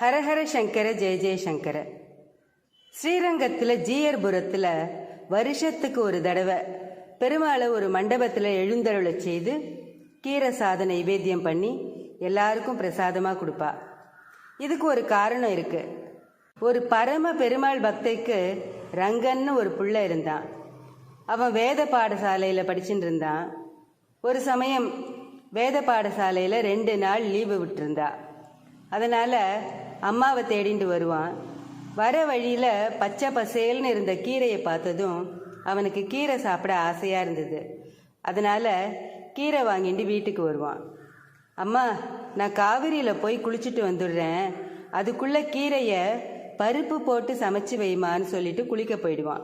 ஹரஹர சங்கர ஜெய ஜெயசங்கர ஸ்ரீரங்கத்தில் ஜீயர்புரத்தில் வருஷத்துக்கு ஒரு தடவை பெருமாளை ஒரு மண்டபத்தில் எழுந்தருளை செய்து கீரை சாதனை நைவேத்தியம் பண்ணி எல்லாருக்கும் பிரசாதமாக கொடுப்பா. இதுக்கு ஒரு காரணம் இருக்கு. ஒரு பரம பெருமாள் பக்தைக்கு ரங்கன்னு ஒரு புள்ள இருந்தான். அவன் வேத பாடசாலையில் படிச்சுட்டு இருந்தான். ஒரு சமயம் வேத பாடசாலையில் ரெண்டு நாள் லீவு விட்டுருந்தா. அதனால் அம்மாவை தேடிண்டு வருவான். வர வழியில் பச்சை பசேல்னு இருந்த கீரையை பார்த்ததும் அவனுக்கு கீரை சாப்பிட ஆசையாக இருந்தது. அதனால் கீரை வாங்கிட்டு வீட்டுக்கு வருவான். அம்மா நான் காவிரியில் போய் குளிச்சுட்டு வந்துடுறேன். அதுக்குள்ளே கீரையை பருப்பு போட்டு சமைச்சு வைமான்னு சொல்லிட்டு குளிக்க போயிடுவான்.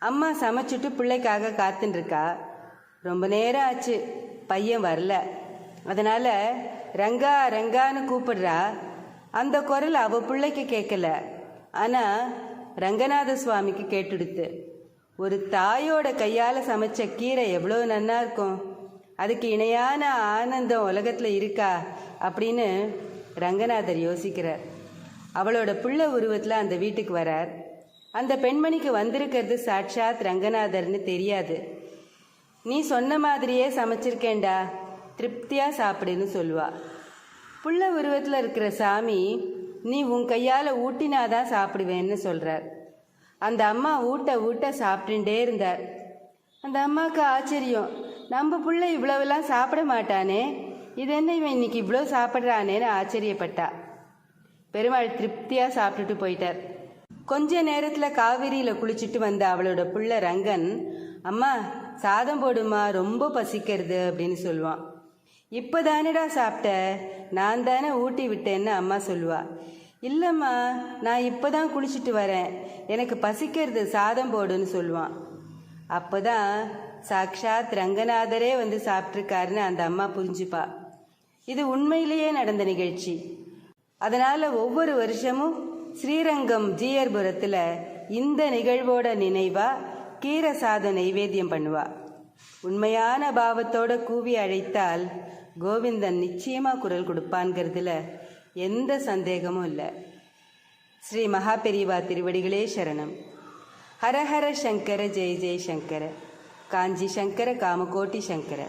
அம்மா சமைச்சிட்டு பிள்ளைக்காக காத்துட்டுருக்கா ரொம்ப நேரம் ஆச்சு. பையன் வரல. அதனால் ரங்கா ரங்கான்னு கூப்பிடுறா. அந்த குரல் அவ பிள்ளைக்கு கேட்கல. ஆனா ரங்கநாத சுவாமிக்கு கேட்டுடுத்து. ஒரு தாயோட கையால சமைச்ச கீரை எவ்வளோ நன்னா இருக்கும். அதுக்கு இணையான ஆனந்தம் உலகத்துல இருக்கா அப்படின்னு ரங்கநாதர் யோசிக்கிறார். அவளோட பிள்ளை உருவத்தில் அந்த வீட்டுக்கு வரார். அந்த பெண்மணிக்கு வந்திருக்கிறது சாட்சாத் ரங்கநாதர்னு தெரியாது. நீ சொன்ன மாதிரியே சமைச்சிருக்கேன்டா. திருப்தியாக சாப்பிடுன்னு சொல்லுவா. புள்ள உருவத்தில் இருக்கிற சாமி நீ உன் கையால் ஊட்டினாதான் சாப்பிடுவேன்னு சொல்கிறார் அந்த அம்மா ஊட்ட ஊட்ட சாப்பிட்டுட்டே இருந்தார். அந்த அம்மாவுக்கு ஆச்சரியம். நம்ம புள்ள இவ்வளவெல்லாம் சாப்பிட மாட்டானே. இது என்ன இவன் இன்னைக்கு இவ்வளோ சாப்பிட்றானேன்னு ஆச்சரியப்பட்டா. பெருமாள் திருப்தியாக சாப்பிட்டுட்டு போயிட்டார். கொஞ்ச நேரத்தில் காவிரியில் குளிச்சுட்டு வந்த அவளோட புள்ள ரங்கன் அம்மா சாதம் போடுமா? ரொம்ப பசிக்கிறது அப்படின்னு சொல்லுவான். இப்போ தானேடா சாப்பிட்ட? நான் தானே ஊட்டி விட்டேன்னு அம்மா சொல்லுவா. இல்லைம்மா நான் இப்போ தான் குளிச்சுட்டு வரேன். எனக்கு பசிக்கிறது சாதம் போடுன்னு சொல்லுவான் அப்போ தான் சாக்ஷாத் ரங்கநாதரே வந்து சாப்பிட்ருக்காருன்னு அந்த அம்மா புரிஞ்சுப்பா. இது உண்மையிலேயே நடந்த நிகழ்ச்சி. அதனால் ஒவ்வொரு வருஷமும் ஸ்ரீரங்கம் ஜீயர்புரத்தில் இந்த நிகழ்வோட நினைவா கீரை சாதம் நைவேத்தியம் பண்ணுவாள் உண்மையான பாவத்தோட கூவி அழைத்தால் கோவிந்தன் நிச்சயமா குரல் கொடுப்பான்கிறதுல எந்த சந்தேகமும் இல்லை. ஸ்ரீ மகாபெரிவா திருவடிகளே சரணம். ஹரஹர சங்கர ஜெய ஜெய சங்கர. காஞ்சி சங்கர காமகோட்டி சங்கர.